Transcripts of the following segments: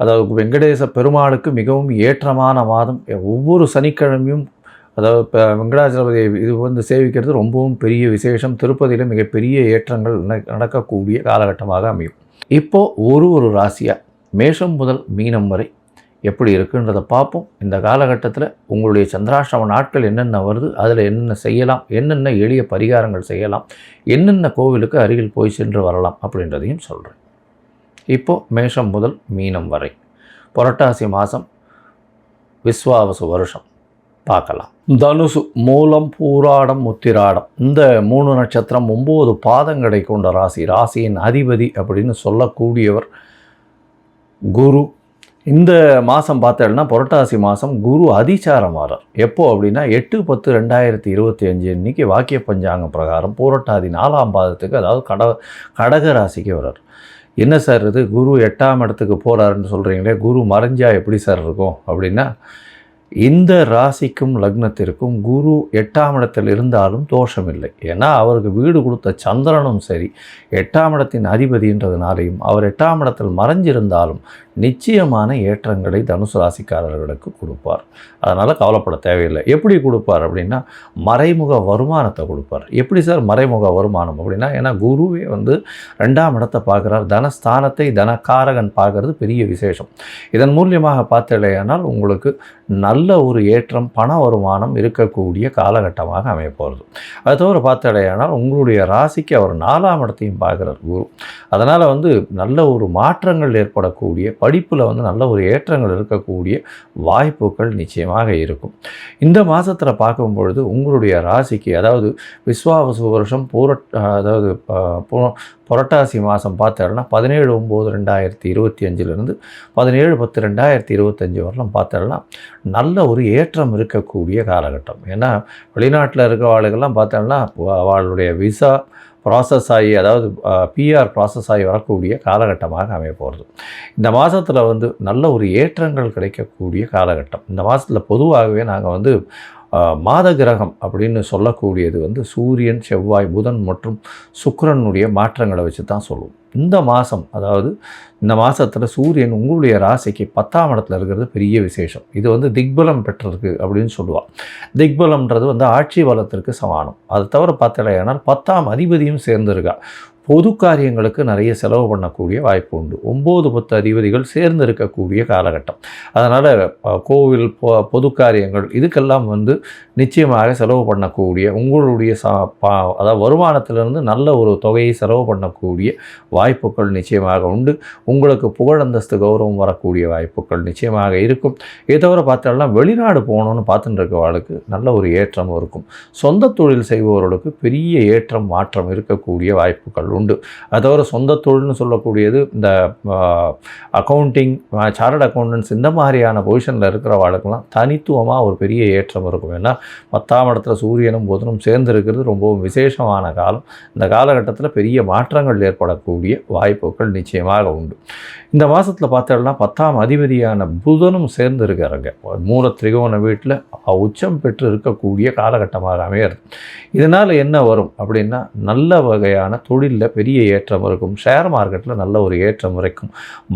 அதாவது வெங்கடேச பெருமாளுக்கு மிகவும் ஏற்றமான மாதம் ஒவ்வொரு சனிக்கிழமையும் அதாவது இப்போ வெங்கடாச்சலபதியை இது வந்து சேவிக்கிறது ரொம்பவும் பெரிய விசேஷம். திருப்பதியில் மிகப்பெரிய ஏற்றங்கள் நடக்கக்கூடிய காலகட்டமாக அமையும். இப்போது ஒரு ஒரு ராசியாக மேஷம் முதல் மீனம் வரை எப்படி இருக்குன்றதை பார்ப்போம். இந்த காலகட்டத்தில் உங்களுடைய சந்திராஷ்டம நாட்கள் என்னென்ன வருது அதில் என்னென்ன செய்யலாம் என்னென்ன எளிய பரிகாரங்கள் செய்யலாம் என்னென்ன கோவிலுக்கு அருகில் போய் சென்று வரலாம் அப்படின்றதையும் சொல்கிறேன் இப்போது மேஷம் முதல் மீனம் வரை. புரட்டாசி மாதம் விஸ்வாவசு வருஷம். பார்க்கலாம். தனுசு மூலம் பூராடம் முத்திராடம் இந்த மூணு நட்சத்திரம் ஒம்பது பாதங்களை கொண்ட ராசி. ராசியின் அதிபதி அப்படின்னு சொல்லக்கூடியவர் குரு. இந்த மாதம் பார்த்தேன்னா புரட்டாசி மாதம் குரு அதிசாரம் வரார் எப்போ அப்படின்னா எட்டு பத்து ரெண்டாயிரத்தி இருபத்தி அஞ்சு இன்னைக்கு வாக்கிய பஞ்சாங்கம் பிரகாரம் பூரட்டாதி நாலாம் பாதத்துக்கு அதாவது கட கடக ராசிக்கு வர்றார். என்ன சார் இது? குரு எட்டாம் இடத்துக்கு போகிறாருன்னு சொல்கிறீங்களே குரு மறைஞ்சா எப்படி சார் இருக்கும்? அப்படின்னா இந்த ராசிக்கும் லக்னத்திற்கும் குரு எட்டாம் இடத்தில் இருந்தாலும் தோஷம் இல்லை. ஏன்னா அவருக்கு வீடு கொடுத்த சந்திரனும் சரி எட்டாம் இடத்தின் அதிபதின்றதுனாலையும் அவர் எட்டாம் இடத்தில் மறைஞ்சிருந்தாலும் நிச்சயமான ஏற்றங்களை தனுசு ராசிக்காரர்களுக்கு கொடுப்பார். அதனால் கவலைப்பட தேவையில்லை. எப்படி கொடுப்பார் அப்படின்னா மறைமுக வருமானத்தை கொடுப்பார். எப்படி சார் மறைமுக வருமானம் அப்படின்னா ஏன்னா குருவே வந்து ரெண்டாம் இடத்தை பார்க்குறார். தனஸ்தானத்தை தனக்காரகன் பார்க்கறது பெரிய விசேஷம். இதன் மூலியமாக பார்த்தலையானால் உங்களுக்கு நல்ல ஒரு ஏற்றம் பண வருமானம் இருக்கக்கூடிய காலகட்டமாக அமையப்போகிறது அது தவிர பார்த்தடையானால் உங்களுடைய ராசிக்கு அவர் நாலாம் இடத்தையும் பார்க்குறார் குரு. அதனால் வந்து நல்ல ஒரு மாற்றங்கள் ஏற்படக்கூடிய படிப்பில் வந்து நல்ல ஒரு ஏற்றங்கள் இருக்கக்கூடிய வாய்ப்புகள் நிச்சயமாக இருக்கும். இந்த மாதத்தில் பார்க்கும் பொழுது உங்களுடைய ராசிக்கு அதாவது விஸ்வாவசு வருஷம் பூரட் அதாவது பு- புரட்டாசி மாதம் பார்த்தோம்னா பதினேழு ஒம்பது ரெண்டாயிரத்தி இருபத்தி அஞ்சுலேருந்து பதினேழு பத்து ரெண்டாயிரத்தி இருபத்தஞ்சி வரலாம் பார்த்தோம்னா நல்ல ஒரு ஏற்றம் இருக்கக்கூடிய காலகட்டம். ஏன்னா வெளிநாட்டில் இருக்க ஆளுகள்லாம் பார்த்தோம்னா அவளுடைய விசா ப்ராசஸ் ஆகி அதாவது பிஆர் ப்ராசஸ் ஆகி வரக்கூடிய காலகட்டமாக அமைய போகிறது இந்த மாதத்தில் வந்து நல்ல ஒரு ஏற்றங்கள் கிடைக்கக்கூடிய காலகட்டம். இந்த மாதத்தில் பொதுவாகவே நாங்கள் வந்து மாத கிரகம் அப்படின்னு சொல்லக்கூடியது வந்து சூரியன் செவ்வாய் புதன் மற்றும் சுக்கரனுடைய மாற்றங்களை வச்சு தான் சொல்லுவோம். இந்த மாதம் அதாவது இந்த மாதத்தில் சூரியன் உங்களுடைய ராசிக்கு பத்தாம் இடத்துல இருக்கிறது பெரிய விசேஷம். இது வந்து திக்பலம் பெற்றிருக்கு அப்படின்னு சொல்லுவாள் திக்பலம்ன்றது வந்து ஆட்சி பலத்திற்கு சமானம். அது தவிர பார்த்தலையானால் பத்தாம் அதிபதியும் சேர்ந்திருக்கா. பொது காரியங்களுக்கு நிறைய செலவு பண்ணக்கூடிய வாய்ப்பு உண்டு. ஒம்பது பத்து அதிபதிகள் சேர்ந்து இருக்கக்கூடிய காலகட்டம். அதனால் கோவில் பொ- பொது காரியங்கள் இதுக்கெல்லாம் வந்து நிச்சயமாக செலவு பண்ணக்கூடிய உங்களுடைய ச பா அதாவது வருமானத்திலிருந்து நல்ல ஒரு தொகையை செலவு பண்ணக்கூடிய வாய்ப்புகள் நிச்சயமாக உண்டு. உங்களுக்கு புகழ் அந்தஸ்து கௌரவம் வரக்கூடிய வாய்ப்புகள் நிச்சயமாக இருக்கும். இதை தவிர பார்த்தாலாம் வெளிநாடு போகணும்னு பார்த்துட்டு இருக்கவாளுக்கு நல்ல ஒரு ஏற்றம் இருக்கும். சொந்த தொழில் செய்பவர்களுக்கு பெரிய ஏற்றம் மாற்றம் இருக்கக்கூடிய வாய்ப்புகள் உண்டு. அது தவிர சொந்த தொழில்னு சொல்லக்கூடியது இந்த அக்கௌண்டிங் சார்ட் அக்கௌண்டன்ஸ் இந்த மாதிரியான பொசிஷனில் இருக்கிறவாளுக்கெல்லாம் தனித்துவமாக ஒரு பெரிய ஏற்றம் இருக்கும். ஏன்னா பத்தாம் இடத்துல சூரியனும் புதனும் சேர்ந்து இருக்கிறது ரொம்பவும் விசேஷமான காலம். இந்த காலகட்டத்தில் பெரிய மாற்றங்கள் ஏற்படக்கூடிய வாய்ப்புகள் நிச்சயமாக உண்டு. இந்த மாதத்தில் பார்த்தோம்னா பத்தாம் அதிபதியான புதனும் சேர்ந்து இருக்காருங்க மூல திரிகோண வீட்டில் உச்சம் பெற்று இருக்கக்கூடிய காலகட்டமாக அமையிறது இதனால் என்ன வரும் அப்படின்னா நல்ல வகையான தொழிலில் பெரிய ஏற்றம் இருக்கும். ஷேர் மார்க்கெட்டில் நல்ல ஒரு ஏற்றம் இருக்கும்.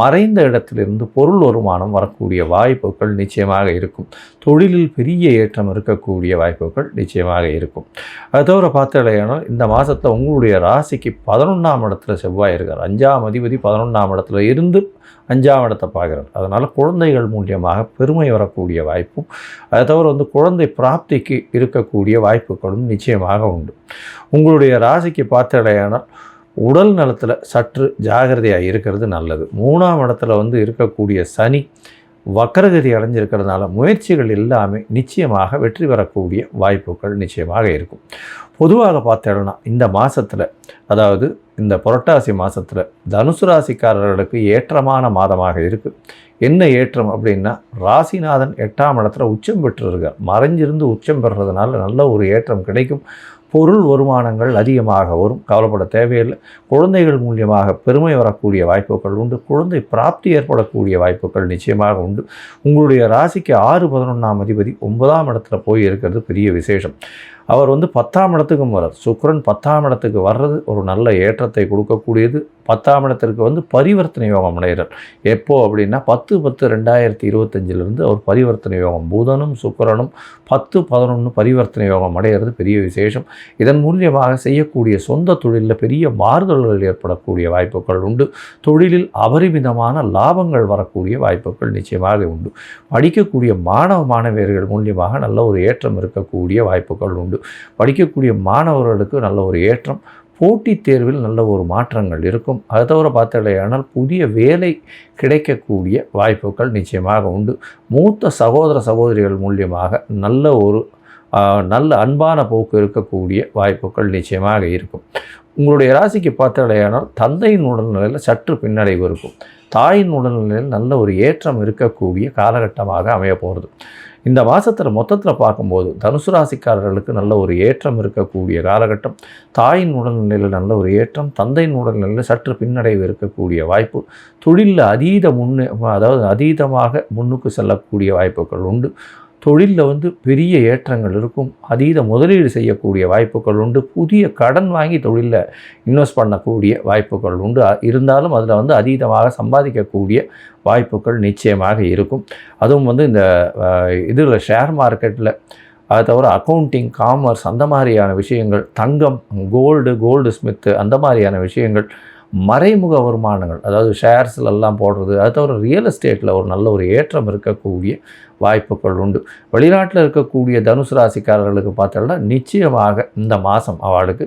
மறைந்த இடத்திலிருந்து பொருள் வருமானம் வரக்கூடிய வாய்ப்புகள் நிச்சயமாக இருக்கும். தொழிலில் பெரிய ஏற்றம் இருக்கக்கூடிய வாய்ப்புகள் நிச்சயமாக இருக்கும். அது தவிர பார்த்தோம்னா இந்த மாதத்தில் உங்களுடைய ராசிக்கு பதினொன்றாம் இடத்துல செவ்வாய் இருக்கார். அஞ்சாம் அதிபதி பதினொன்றாம் இடத்துல இருந்து அஞ்சாம் இடத்தை பார்க்குறார் அதனால் குழந்தைகள் மூலியமாக பெருமை வரக்கூடிய வாய்ப்பும் அதை தவிர வந்து குழந்தை பிராப்திக்கு இருக்கக்கூடிய வாய்ப்புகளும் நிச்சயமாக உண்டு. உங்களுடைய ராசிக்கு பார்த்தடையானால் உடல் நலத்தில் சற்று ஜாகிரதையாக இருக்கிறது நல்லது. மூணாம் இடத்துல வந்து இருக்கக்கூடிய சனி வக்கரகதி அடைஞ்சிருக்கிறதுனால முயற்சிகள் எல்லாமே நிச்சயமாக வெற்றி பெறக்கூடிய வாய்ப்புகள் நிச்சயமாக இருக்கும். பொதுவாக பார்த்தோம்னா இந்த மாதத்தில் அதாவது இந்த புரட்டாசி மாதத்தில் தனுசு ராசிக்காரர்களுக்கு ஏற்றமான மாதமாக இருக்குது என்ன ஏற்றம் அப்படின்னா ராசிநாதன் எட்டாம் இடத்துல உச்சம் பெற்றிருக்கார். மறைஞ்சிருந்து உச்சம் பெறுறதுனால நல்ல ஒரு ஏற்றம் கிடைக்கும். பொருள் வருமானங்கள் அதிகமாக வரும். கவலைப்பட தேவையில்லை. குழந்தைகள் மூலியமாக பெருமை வரக்கூடிய வாய்ப்புகள் உண்டு. குழந்தை பிராப்தி ஏற்படக்கூடிய வாய்ப்புகள் நிச்சயமாக உண்டு. உங்களுடைய ராசிக்கு ஆறு பதினொன்றாம் அதிபதி ஒன்பதாம் இடத்துல போய் இருக்கிறது பெரிய விசேஷம். அவர் வந்து பத்தாம் இடத்துக்கும் வர்றார். சுக்கரன் பத்தாம் இடத்துக்கு வர்றது ஒரு நல்ல ஏற்றத்தை கொடுக்கக்கூடியது. பத்தாம் இடத்திற்கு வந்து பரிவர்த்தனை யோகம் அடைகிறார். எப்போது அப்படின்னா பத்து பத்து ரெண்டாயிரத்தி இருபத்தஞ்சிலிருந்து அவர் பரிவர்த்தனை யோகம். புதனும் சுக்கரனும் பத்து பதினொன்று பரிவர்த்தனை யோகம் அடைகிறது. பெரிய விசேஷம். இதன் மூலியமாக செய்யக்கூடிய சொந்த தொழிலில் பெரிய மாறுதல்கள் ஏற்படக்கூடிய வாய்ப்புகள் உண்டு. தொழிலில் அபரிமிதமான லாபங்கள் வரக்கூடிய வாய்ப்புகள் நிச்சயமாக உண்டு. படிக்கக்கூடிய மாணவ மாணவியர்கள் மூலியமாக நல்ல ஒரு ஏற்றம் இருக்கக்கூடிய வாய்ப்புகள் உண்டு. படிக்கக்கூடிய மாணவர்களுக்கு நல்ல ஒரு ஏற்றம் போட்டித் தேர்வில் நல்ல ஒரு மாற்றங்கள் இருக்கும். அதை தவிர பார்த்தலையானால் புதிய வேலை கிடைக்கக்கூடிய வாய்ப்புகள் நிச்சயமாக உண்டு. மூத்த சகோதர சகோதரிகள் மூலியமாக நல்ல ஒரு நல்ல அன்பான போக்கு இருக்கக்கூடிய வாய்ப்புகள் நிச்சயமாக இருக்கும். உங்களுடைய ராசிக்கு பார்த்தாலேயானால் தந்தையின் உடல்நிலையில் சற்று பின்னடைவு இருக்கும். தாயின் உடல்நிலையில் நல்ல ஒரு ஏற்றம் இருக்கக்கூடிய காலகட்டமாக அமைய போகிறது. இந்த மாதத்தில் மொத்தத்தில் பார்க்கும்போது தனுசு ராசிக்காரர்களுக்கு நல்ல ஒரு ஏற்றம் இருக்கக்கூடிய காலகட்டம். தாயின் உடல்நிலையில் நல்ல ஒரு ஏற்றம் தந்தையின் உடல்நிலையில் சற்று பின்னடைவு இருக்கக்கூடிய வாய்ப்பு. தொழிலில் அதீத முன்னே அதாவது அதீதமாக முன்னுக்கு செல்லக்கூடிய வாய்ப்புகள் உண்டு. தொழிலில் வந்து பெரிய ஏற்றங்கள் இருக்கும். அதீத முதலீடு செய்யக்கூடிய வாய்ப்புகள் உண்டு. புதிய கடன் வாங்கி தொழிலில் இன்வெஸ்ட் பண்ணக்கூடிய வாய்ப்புகள் உண்டு. இருந்தாலும் அதில் வந்து அதீதமாக சம்பாதிக்கக்கூடிய வாய்ப்புகள் நிச்சயமாக இருக்கும். அதுவும் வந்து இந்த இதில் ஷேர் மார்க்கெட்டில் அதை தவிர அக்கௌண்டிங் காமர்ஸ் அந்த மாதிரியான விஷயங்கள் தங்கம் கோல்டு கோல்டு ஸ்மித்து அந்த மாதிரியான விஷயங்கள் மறைமுக வருமானங்கள் அதாவது ஷேர்ஸ்லெல்லாம் போடுறது அது தவிர ரியல் எஸ்டேட்டில் ஒரு நல்ல ஒரு ஏற்றம் இருக்கக்கூடிய வாய்ப்புகள் உண்டு. வெளிநாட்டில் இருக்கக்கூடிய தனுசு ராசிக்காரர்களுக்கு பார்த்தோம்னா நிச்சயமாக இந்த மாதம் அவளுக்கு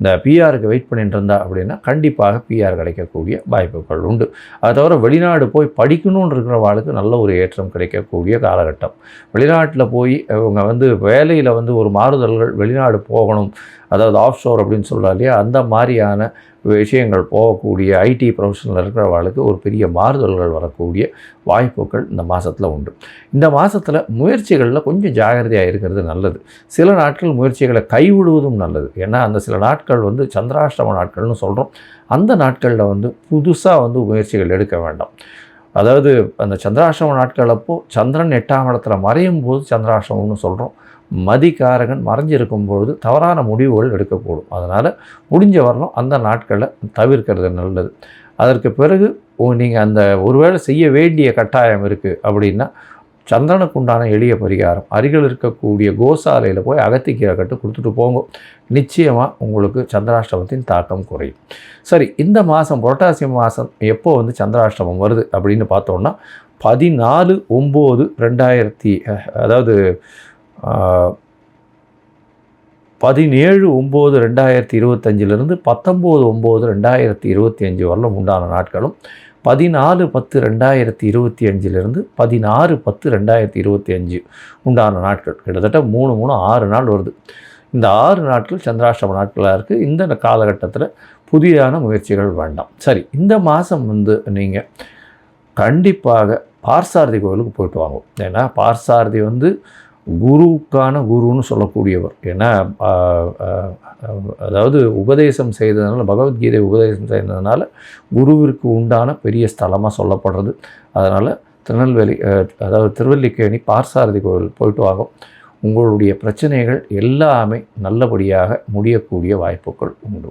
இந்த பிஆருக்கு வெயிட் பண்ணிட்டு இருந்தா அப்படின்னா கண்டிப்பாக பிஆர் கிடைக்கக்கூடிய வாய்ப்புகள் உண்டு. அதை தவிர வெளிநாடு போய் படிக்கணும்னு இருக்கிறவாளுக்கு நல்ல ஒரு ஏற்றம் கிடைக்கக்கூடிய காலகட்டம். வெளிநாட்டில் போய் இவங்க வந்து வேலையில் வந்து ஒரு மாறுதல்கள் வெளிநாடு போகணும் அதாவது ஆஃப் ஷோர் அப்படின்னு சொல்கிறா இல்லையா அந்த மாதிரியான விஷயங்கள் போகக்கூடிய ஐடி ப்ரொஃபஷனில் இருக்கிறவர்களுக்கு ஒரு பெரிய மாறுதல்கள் வரக்கூடிய வாய்ப்புகள் இந்த மாதத்தில் உண்டு. இந்த மாதத்தில் முயற்சிகளில் கொஞ்சம் ஜாகிரதையாக இருக்கிறது நல்லது. சில நாட்கள் முயற்சிகளை கைவிடுவதும் நல்லது. ஏன்னா அந்த சில நாட்கள் வந்து சந்திராஷ்டம நாட்கள்னு சொல்கிறோம் அந்த நாட்களில் வந்து புதுசாக வந்து முயற்சிகள் எடுக்க வேண்டாம். அதாவது அந்த சந்திராஷ்டம நாட்கள் அப்போது சந்திரன் எட்டாம் இடத்துல மறையும் போது சந்திராஷ்டமம்னு சொல்கிறோம் மதிக்காரகன் மறைஞ்சிருக்கும் பொழுது தவறான முடிவுகள் எடுக்கக்கூடும். அதனால் முடிஞ்ச வரணும் அந்த நாட்களை தவிர்க்கிறது நல்லது. அதற்கு பிறகு நீங்கள் அந்த ஒருவேளை செய்ய வேண்டிய கட்டாயம் இருக்குது அப்படின்னா சந்திரனுக்கு உண்டான எளிய பரிகாரம். அருகில் இருக்கக்கூடிய கோசாலையில் போய் அகத்திக்கீரை கட்டு கொடுத்துட்டு போங்க. நிச்சயமாக உங்களுக்கு சந்திராஷ்டமத்தின் தாக்கம் குறையும். சரி இந்த மாதம் புரட்டாசி மாதம் எப்போ வந்து சந்திராஷ்டமம் வருது அப்படின்னு பார்த்தோன்னா பதினாலு ஒம்பது ரெண்டாயிரத்தி அதாவது பதினேழு ஒம்பது ரெண்டாயிரத்தி இருபத்தஞ்சிலிருந்து பத்தொம்போது ஒம்பது ரெண்டாயிரத்தி இருபத்தி அஞ்சு வரலும் உண்டான நாட்களும் பதினாலு பத்து ரெண்டாயிரத்தி இருபத்தி அஞ்சிலிருந்து பதினாறு பத்து ரெண்டாயிரத்தி இருபத்தி அஞ்சு உண்டான நாட்கள். கிட்டத்தட்ட மூணு மூணு ஆறு நாள் வருது. இந்த ஆறு நாட்கள் சந்திராஷ்டம நாட்களாக இருக்குது இந்த காலகட்டத்தில் புதியான முயற்சிகள் வேண்டாம். சரி இந்த மாதம் வந்து நீங்கள் கண்டிப்பாக பார்சாரதி கோவிலுக்கு போயிட்டு வாங்கும் ஏன்னா பார்சாரதி வந்து குருவுக்கான குருன்னு சொல்லக்கூடியவர். ஏன்னா அதாவது உபதேசம் செய்ததுனால பகவத்கீதை உபதேசம் செய்ததுனால குருவிற்கு உண்டான பெரிய ஸ்தலமாக சொல்லப்படுறது. அதனால் திருநெல்வேலி அதாவது திருவல்லிக்கேணி பார்சாரதி கோவில் போயிட்டு வாங்கும் உங்களுடைய பிரச்சனைகள் எல்லாமே நல்லபடியாக முடியக்கூடிய வாய்ப்புகள் உண்டு.